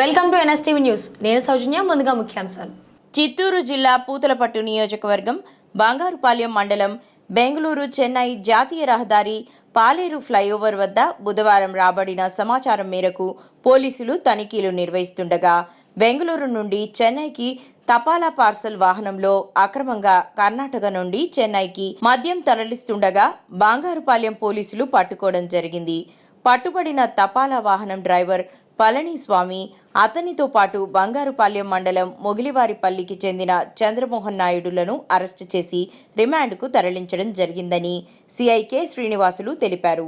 Welcome to NSTV news. నేను సౌజన్య ముందుగా ముఖ్యాంశాలు. చిత్తూరు జిల్లా పూతలపట్టు నియోజకవర్గం బంగారుపాలెం మండలం బెంగళూరు చెన్నై జాతీయ రహదారి పాలేరు ఫ్లైఓవర్ వద్ద బుధవారం రాబడిన సమాచారం మేరకు పోలీసులు తనిఖీలు నిర్వహిస్తుండగా బెంగళూరు నుండి చెన్నైకి తపాలా పార్సల్ వాహనంలో అక్రమంగా కర్ణాటక నుండి చెన్నైకి మద్యం తరలిస్తుండగా బంగారుపాలెం పోలీసులు పట్టుకోవడం జరిగింది. పట్టుబడిన తపాలా వాహనం డ్రైవర్ పళనిస్వామి అతనితో పాటు బంగారుపాలెం మండలం మొగిలివారిపల్లికి చెందిన చంద్రమోహన్ నాయుడులను అరెస్టు చేసి రిమాండ్కు తరలించడం జరిగిందని సిఐకే శ్రీనివాసులు తెలిపారు.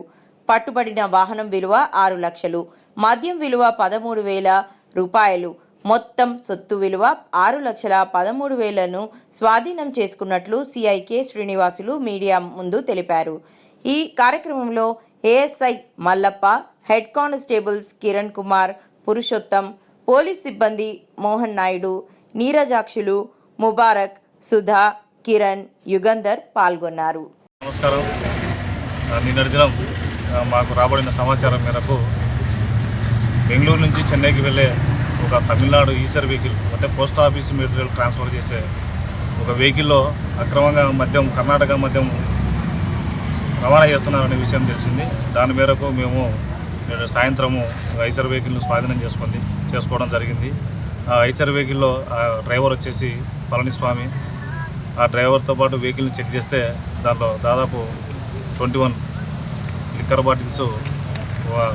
పట్టుబడిన వాహనం విలువ ఆరు లక్షలు మద్యం విలువ పదమూడు వేల రూపాయలు మొత్తం సొత్తు విలువ ఆరు లక్షల పదమూడు వేలను స్వాధీనం చేసుకున్నట్లు సిఐకే శ్రీనివాసులు మీడియా ముందు తెలిపారు. ఈ కార్యక్రమంలో ASI Mallappa head constables Kiran Kumar Purushottam police సిబ్బంది మోహన్ నాయుడు నీరజాక్షులు ముబారక్ సుధా కిరణ్ యుగంధర్ పాల్గొన్నారు. నమస్కారం. ఆ, నిన్నటి దినం మాకు రాబడిన సమాచారం మేరకు బెంగళూరు నుంచి చెన్నైకి వెళ్ళే ఒక తమిళనాడు ఈచర్ వెహికల్ అంటే పోస్ట్ ఆఫీస్ మెటీరియల్ ట్రాన్స్ఫర్ చేసే ఒక వెహికల్లో అక్రమంగా మద్యం కర్ణాటక మద్యం రవాణా చేస్తున్నారనే విషయం తెలిసింది. దాని మేరకు మేము సాయంత్రము ఐచర్ వెహికల్ను స్వాధీనం చేసుకుంది చేసుకోవడం జరిగింది. ఆ ఐచర్ వెహికల్లో ఆ డ్రైవర్ వచ్చేసి పళనిస్వామి. ఆ డ్రైవర్తో పాటు వెహికల్ని చెక్ చేస్తే దాంట్లో దాదాపు twenty one liquor bottles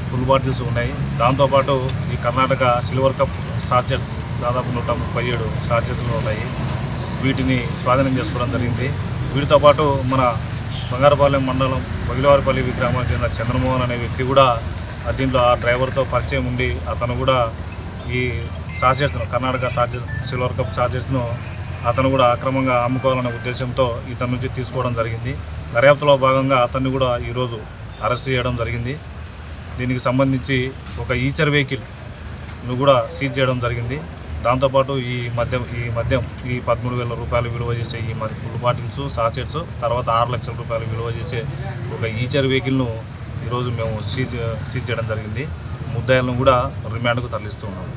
full bottles ఉన్నాయి. దాంతోపాటు ఈ కర్ణాటక సిల్వర్ కప్ సార్చెట్స్ దాదాపు నూట ముప్పై ఏడు సార్చెట్స్లు ఉన్నాయి. వీటిని స్వాధీనం చేసుకోవడం జరిగింది. వీటితో పాటు మన బంగారపాలెం మండలం బగిలవారిపల్లి గ్రామానికి చెందిన చంద్రమోహన్ అనే వ్యక్తి కూడా దీంట్లో ఆ డ్రైవర్తో పరిచయం ఉండి అతను కూడా ఈ సార్చెట్స్ను కర్ణాటక సార్చెట్ సిల్వర్ కప్ సార్చెట్స్ను అతను కూడా అక్రమంగా అమ్ముకోవాలనే ఉద్దేశంతో ఇతని నుంచి తీసుకోవడం జరిగింది. దర్యాప్తులో భాగంగా అతన్ని కూడా ఈరోజు అరెస్ట్ చేయడం జరిగింది. దీనికి సంబంధించి ఒక ఈచర్ వెహికల్ను కూడా సీజ్ చేయడం జరిగింది. దాంతోపాటు ఈ మద్యం ఈ మద్యం ఈ పదమూడు వేల రూపాయలు విలువ చేసే ఈ మధ్య ఫుల్ బాటిల్స్ సాచెట్స్ తర్వాత ఆరు లక్షల రూపాయలు విలువ చేసే ఒక ఈచర్ వెహికల్ను ఈరోజు మేము సీజ్ సీజ్ చేయడం జరిగింది. ముద్దాయిలను కూడా రిమాండ్కు తరలిస్తున్నాము